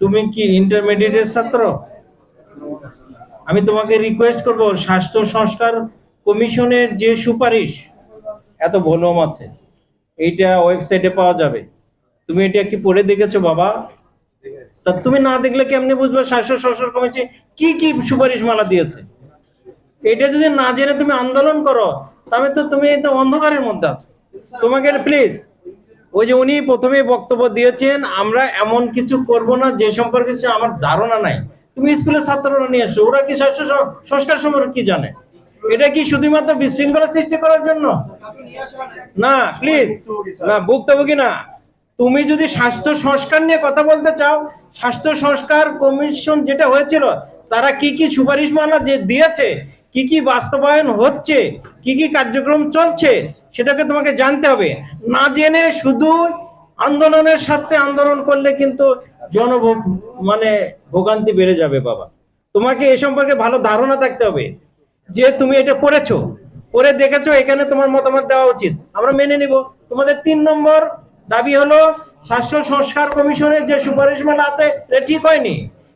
তুমি কি ইন্টারমিডিয়েটের ছাত্র? আমি তোমাকে রিকোয়েস্ট করব, স্বাস্থ্য সংস্কার কমিশনের যে সুপারিশ, এত ভলিউম আছে, এইটা ওয়েবসাইটে পাওয়া যাবে। তুমি এটা কি পড়ে দেখেছ, বাবা? তা তুমি না দেখলে কেমনে বুঝবে স্বাস্থ্য সংস্কার কমিটি কি কি সুপারিশ মালা দিয়েছে? এটা যদি না জেনে তুমি আন্দোলন করো, তাহলে তো তুমি তো অন্ধকারের মধ্যে আছো। তোমাকে প্লিজ ওই যে উনি প্রথমে বক্তব্য দিয়েছেন, আমরা এমন কিছু করব না যে সম্পর্কে আমার ধারণা নাই। তুমি স্কুলের ছাত্ররা নিয়ে এসো, ওরা কি সং- সংস্কার সম্পর্কে কি জানে? এটা কি শুধুমাত্র বিশৃঙ্খলা সৃষ্টি করার জন্য? না প্লিজ না ভুক্তভোগী না। তুমি যদি স্বাস্থ্য সংস্কার নিয়ে কথা বলতে চাও, স্বাস্থ্য সংস্কার কমিশন যেটা হয়েছিল, তারা কি কি সুপারিশ মানা যে দিয়েছে কি কি বাস্তবায়ন হচ্ছে? কি কি কার্যক্রম চলছে? সেটাকে তোমাকে জানতে হবে। না জেনে শুধু আন্দোলনের সাথে আন্দোলন করলে কিন্তু জন মানে ভোগান্তি বেড়ে যাবে বাবা। তোমাকে এ সম্পর্কে ভালো ধারণা থাকতে হবে যে তুমি এটা পড়েছো পড়ে দেখেছ, এখানে তোমার মতামত দেওয়া উচিত। আমরা মেনে নিব। তোমাদের তিন নম্বর দাবি হলো, স্বাস্থ্য সংস্কার কমিশনের যে সুপারিশ মালা আছে, এটা ঠিক হয়নি।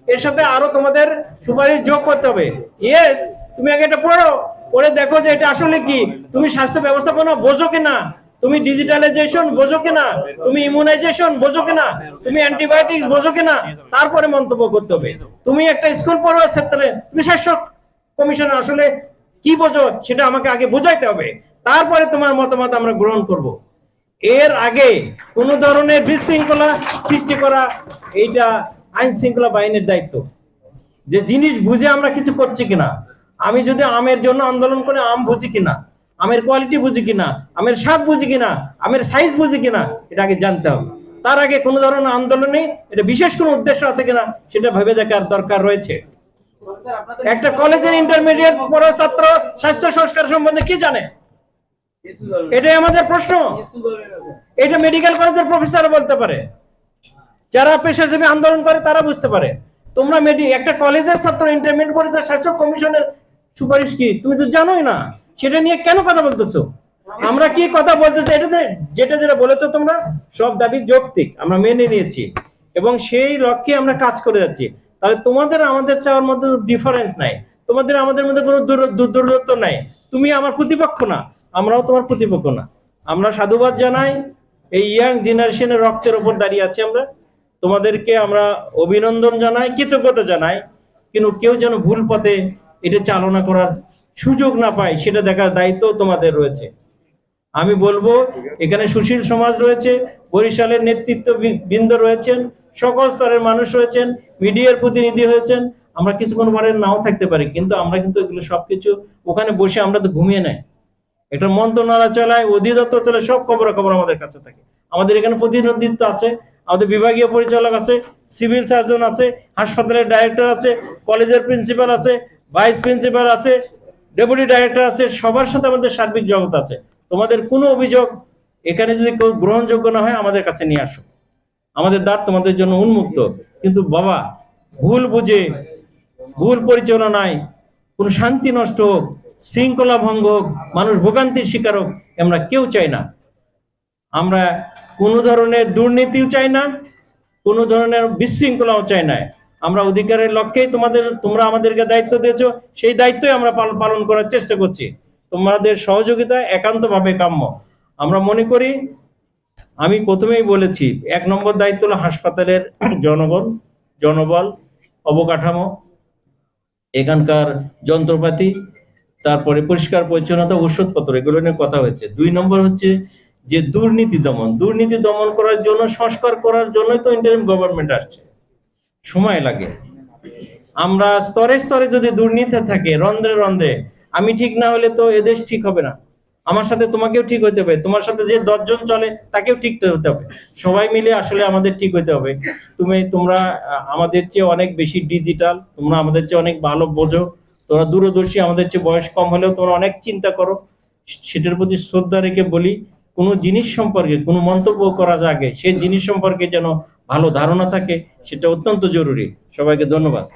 এর সাথে আরও তোমাদের সুপারিশ যোগ করতে হবে। ইয়েস তুমি আগে এটা পড়ো পড়ে দেখো যে এটা আসলে কি। তুমি স্বাস্থ্য ব্যবস্থাপনা বোঝো কিনা? তুমি ডিজিটালাইজেশন বোঝো কিনা? তুমি ইমিউনাইজেশন বোঝো কিনা? তুমি অ্যান্টিবায়োটিক্স বোঝো কিনা? তারপরে মন্তব্য করতে হবে। তুমি একটা স্কুল পড়ুয়ার ক্ষেত্রে, তুমি স্বাস্থ্য কমিশন আসলে কি বোঝো সেটা আমাকে আগে বোঝাইতে হবে। তারপরে তোমার মতামত আমরা গ্রহণ করব। এর আগে কোন ধরনের বিশৃঙ্খলা সৃষ্টি করা, এইটা আইন শৃঙ্খলা বাহিনীর দায়িত্ব। যে জিনিস বুঝে আমরা কিছু করছি কিনা আমি যদি আমের জন্য আন্দোলন করে আম বুঝি কিনা, আমের কোয়ালিটি বুঝি কিনা, আমের স্বাদ বুঝি কিনা, আমের সাইজ বুঝি কিনা, এটা আগে জানতে হবে। তার আগে কোনো ধরনের আন্দোলনে এটা বিশেষ কোনো উদ্দেশ্য আছে কিনা, সেটা ভেবে দেখার দরকার রয়েছে। একটা কলেজের ইন্টারমিডিয়েট পড়া ছাত্র স্বাস্থ্য সংস্কার সম্বন্ধে কি জানে? এটাই আমাদের প্রশ্ন। এটা মেডিকেল কলেজের প্রফেসর বলতে পারে। যারা পেশাজীবী আন্দোলন করে, তারা বুঝতে পারে। তোমরা মেডি একটা কলেজের ছাত্র ইন্টারমিডিয়েট পড়েছে স্বাস্থ্য কমিশনের সুপারিশ কি? তুমি তো জানোই না। সেটা নিয়ে কেন কথা বলতেছো? আমরা কি কথা বলতে এটা যেটা যেটা বলে তো তোমরা, সব দাবি যৌক্তিক। আমরা মেনে নিয়েছি। এবং সেই লক্ষ্যে আমরা কাজ করে যাচ্ছি। তাহলে তোমাদের আমাদের চাওয়ার মধ্যে ডিফারেন্স নাই। তোমাদের আমাদের মধ্যে কোনো দূর- দূর- দূরত্ব নাই। তুমি আমার প্রতিপক্ষ না। আমরাও তোমার প্রতিপক্ষ না। আমরা সাধুবাদ জানাই। এই ইয়াং জেনারেশনের রক্তের উপর দাঁড়িয়ে আছি আমরা। তোমাদেরকে আমরা অভিনন্দন জানাই, কৃতজ্ঞতা জানাই। কিন্তু কেউ যেন ভুল পথে এটা চালনা করার সুযোগ না পায়, সেটা দেখার দায়িত্ব তোমাদের রয়েছে। আমি বলব, এখানে সুশীল সমাজ রয়েছে, বরিশালের নেতৃত্ব বৃন্দ রয়েছেন, সকল স্তরের মানুষ রয়েছেন, মিডিয়ার প্রতিনিধি হয়েছেন, আমরা কিছু কোনো বারে নাও থাকতে পারি, কিন্তু আমরা কিন্তু এগুলো সবকিছু ওখানে বসে আমরা তো ঘুমিয়ে নেয় এটা মন্ত্রণালয় চালায়, অধিদপ্তর চলে সব খবর খবর আমাদের কাছে থাকে। আমাদের এখানে প্রতিনিধিত্ব আছে, আমাদের বিভাগীয় পরিচালক আছে, সিভিল সার্জন আছে, হাসপাতালের ডাইরেক্টর আছে, কলেজের প্রিন্সিপাল আছে ভাইস প্রিন্সিপাল আছে, ডেপুটি ডাইরেক্টর আছে, সবার সাথে আমাদের সার্বিক জগৎ আছে। তোমাদের কোনো অভিযোগ এখানে যদি কেউ গ্রহণযোগ্য না হয়, আমাদের কাছে নিয়ে আসো। আমাদের দ্বার তোমাদের জন্য উন্মুক্ত। কিন্তু বাবা, ভুল বুঝে, ভুল পরিচালনায় কোনো শান্তি নষ্ট হোক, শৃঙ্খলা ভঙ্গ হোক, মানুষ ভোগান্তির শিকার হোক, আমরা কেউ চাই না। আমরা কোনো ধরনের দুর্নীতিও চাই না, কোনো ধরনের বিশৃঙ্খলাও চাই না। আমরা অধিকারের লক্ষ্যেই তোমাদের, তোমরা আমাদেরকে দায়িত্ব দিয়েছ, সেই দায়িত্বই আমরা পাল- পালন করার চেষ্টা করছি। তোমাদের সহযোগিতা একান্তভাবে কাম্য। আমরা মনে করি, আমি প্রথমেই বলেছি, এক নম্বর দায়িত্ব হলো হাসপাতালের জনগণ, জনবল, অবকাঠামো, এখানকার যন্ত্রপাতি, তারপরে পরিষ্কার পরিচ্ছন্নতা ওষুধপত্র এগুলো নিয়ে কথা হয়েছে দুই নম্বর হচ্ছে যে দুর্নীতি দমন। দুর্নীতি দমন করার জন্য, সংস্কার করার জন্যই তো ইন্টারিম গভর্নমেন্ট আসছে। সময় লাগে। আমরা স্তরে স্তরে যদি দুর্নীতি থাকে, রন্ধ্রে রন্ধ্রে, আমি ঠিক না হলে তো এদেশ ঠিক হবে না। আমার সাথে তোমাকেও ঠিক হতে হবে, তোমার সাথে যে দশজন চলে, তাকেও ঠিক হতে হবে। সবাই মিলে আসলে আমাদের ঠিক হতে হবে। তুমি, তোমরা আমাদের চেয়ে অনেক বেশি ডিজিটাল তোমরা আমাদের চেয়ে অনেক ভালো বোঝো। তোমরা দূরদর্শী, আমাদের চেয়ে বয়স কম হলেও তোমরা অনেক চিন্তা করো। সেটার প্রতি শ্রদ্ধা রেখে বলি, কোনো জিনিস সম্পর্কে, কোনো মন্তব্য করার আগে সেই জিনিস সম্পর্কে যেন ভালো ধারণা থাকে সেটা অত্যন্ত জরুরি। সবাইকে ধন্যবাদ।